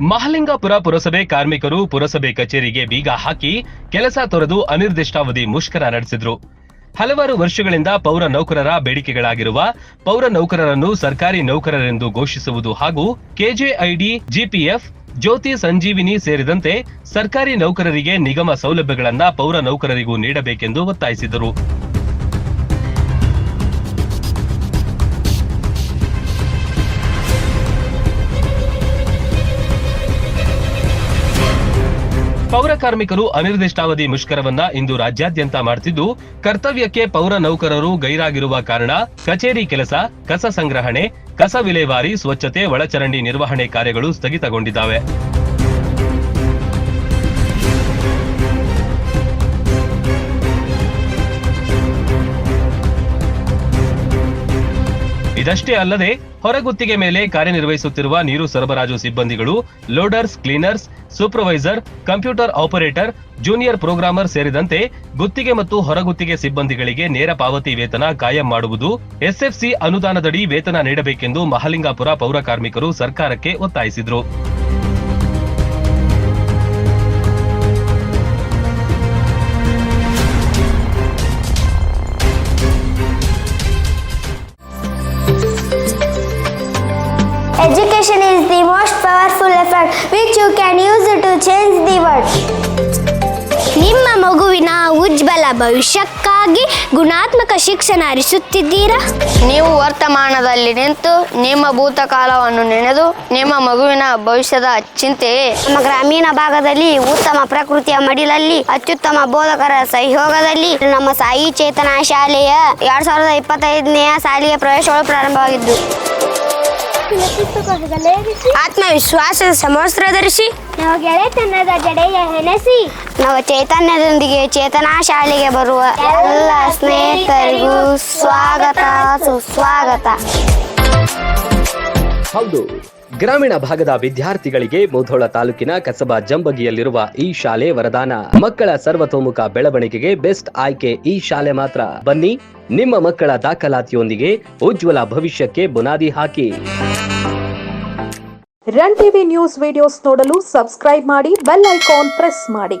ಮಹಲಿಂಗಪುರ ಪುರಸಭೆ ಕಾರ್ಮಿಕರು ಪುರಸಭೆ ಕಚೇರಿಗೆ ಬೀಗ ಹಾಕಿ ಕೆಲಸ ತೊರೆದು ಅನಿರ್ದಿಷ್ಟಾವಧಿ ಮುಷ್ಕರ ನಡೆಸಿದ್ರು. ಹಲವಾರು ವರ್ಷಗಳಿಂದ ಪೌರ ನೌಕರರ ಬೇಡಿಕೆಗಳಾಗಿರುವ ಪೌರ ನೌಕರರನ್ನು ಸರ್ಕಾರಿ ನೌಕರರೆಂದು ಘೋಷಿಸುವುದು ಹಾಗೂ ಕೆಜೆಐಡಿ, ಜಿಪಿಎಫ್, ಜ್ಯೋತಿ ಸಂಜೀವಿನಿ ಸೇರಿದಂತೆ ಸರ್ಕಾರಿ ನೌಕರರಿಗೆ ನಿಗಮ ಸೌಲಭ್ಯಗಳನ್ನು ಪೌರ ನೌಕರರಿಗೂ ನೀಡಬೇಕೆಂದು ಒತ್ತಾಯಿಸಿದರು. ಪೌರ ಕಾರ್ಮಿಕರು ಅನಿರ್ದಿಷ್ಟಾವಧಿ ಮುಷ್ಕರವನ್ನ ಇಂದು ರಾಜ್ಯಾದ್ಯಂತ ಮಾಡ್ತಿದ್ದು, ಕರ್ತವ್ಯಕ್ಕೆ ಪೌರ ನೌಕರರು ಗೈರಾಗಿರುವ ಕಾರಣ ಕಚೇರಿ ಕೆಲಸ, ಕಸ ಸಂಗ್ರಹಣೆ, ಕಸ ವಿಲೇವಾರಿ, ಸ್ವಚ್ಛತೆ, ಒಳಚರಂಡಿ ನಿರ್ವಹಣೆ ಕಾರ್ಯಗಳು ಸ್ಥಗಿತಗೊಂಡಿದ್ದಾವೆ. ಇದಷ್ಟೇ ಅಲ್ಲದೆ ಹೊರಗುತ್ತಿಗೆ ಮೇಲೆ ಕಾರ್ಯನಿರ್ವಹಿಸುತ್ತಿರುವ ನೀರು ಸರಬರಾಜು ಸಿಬ್ಬಂದಿಗಳು, loaders, cleaners, supervisor, computer operator, junior programmer ಸೇರಿದಂತೆ ಗುತ್ತಿಗೆ ಮತ್ತು ಹೊರಗುತ್ತಿಗೆ ಸಿಬ್ಬಂದಿಗಳಿಗೆ ನೇರ ಪಾವತಿ ವೇತನ ಕಾಯಂ ಮಾಡುವುದು ಎಸ್ಎಫ್ಸಿ ಅನುದಾನದಡಿ ವೇತನ ನೀಡಬೇಕೆಂದು ಮಹಲಿಂಗಾಪುರ ಪೌರ ಕಾರ್ಮಿಕರು ಸರ್ಕಾರಕ್ಕೆ ಒತ್ತಾಯಿಸಿದರು. Education is the most powerful effort which you can use to change the world. ನಿಮ್ಮ ಮಗುವಿನ ಉಜ್ವಲ ಭವಿಷ್ಯಕ್ಕಾಗಿ ಗುಣಾತ್ಮಕ ಶಿಕ್ಷಣ ಹರಿಸುತ್ತಿದ್ದೀರಾ ನೀವು ವರ್ತಮಾನದಲ್ಲಿ ನಿಂತು ನಿಮ್ಮ ಭೂತಕಾಲವನ್ನು ನೆನೆದು ನಿಮ್ಮ ಮಗುವಿನ ಭವಿಷ್ಯದ ಚಿಂತೆಯೇ? ನಮ್ಮ ಗ್ರಾಮೀಣ ಭಾಗದಲ್ಲಿ ಉತ್ತಮ ಪ್ರಕೃತಿಯ ಮಡಿಲಲ್ಲಿ ಅತ್ಯುತ್ತಮ ಬೋಧಕರ ಸಹಯೋಗದಲ್ಲಿ ನಮ್ಮ ಸಾಯಿ ಚೇತನ ಶಾಲೆಯ ಎರಡ್ ಸಾವಿರದ ಇಪ್ಪತ್ತೈದನೆಯ ಸಾಲಿಗೆ ಪ್ರವೇಶಗಳು ಪ್ರಾರಂಭವಾಗಿದ್ದು. ಆತ್ಮವಿಶ್ವಾಸದ ಸಮವಸ್ತ್ರ ಧರಿಸಿ. ನಾವು ಗೆಳೆತನದ ಜಡೆಯ ಹೆಣಸಿ. ನಾವು ಚೈತನ್ಯದೊಂದಿಗೆ ಚೇತನಾ ಶಾಲೆಗೆ ಬರುವ ಎಲ್ಲ ಸ್ನೇಹಿತರಿಗೂ ಸ್ವಾಗತ ಸುಸ್ವಾಗತ. ಹೌದು. ಗ್ರಾಮೀಣ ಭಾಗದ ವಿದ್ಯಾರ್ಥಿಗಳಿಗೆ ಮುಧೋಳ ತಾಲೂಕಿನ ಕಸಬಾ ಜಂಬಗಿಯಲ್ಲಿರುವ ಈ ಶಾಲೆ ವರದಾನ. ಮಕ್ಕಳ ಸರ್ವತೋಮುಖ ಬೆಳವಣಿಗೆಗೆ ಬೆಸ್ಟ್ ಆಯ್ಕೆ ಈ ಶಾಲೆ ಮಾತ್ರ. ಬನ್ನಿ, ನಿಮ್ಮ ಮಕ್ಕಳ ದಾಖಲಾತಿಯೊಂದಿಗೆ ಉಜ್ವಲ ಭವಿಷ್ಯಕ್ಕೆ ಬುನಾದಿ ಹಾಕಿ. ರನ್ ಟಿವಿ ನ್ಯೂಸ್ ವಿಡಿಯೋಸ್ ನೋಡಲು ಸಬ್ಸ್ಕ್ರೈಬ್ ಮಾಡಿ, ಬೆಲ್ ಐಕಾನ್ ಪ್ರೆಸ್ ಮಾಡಿ.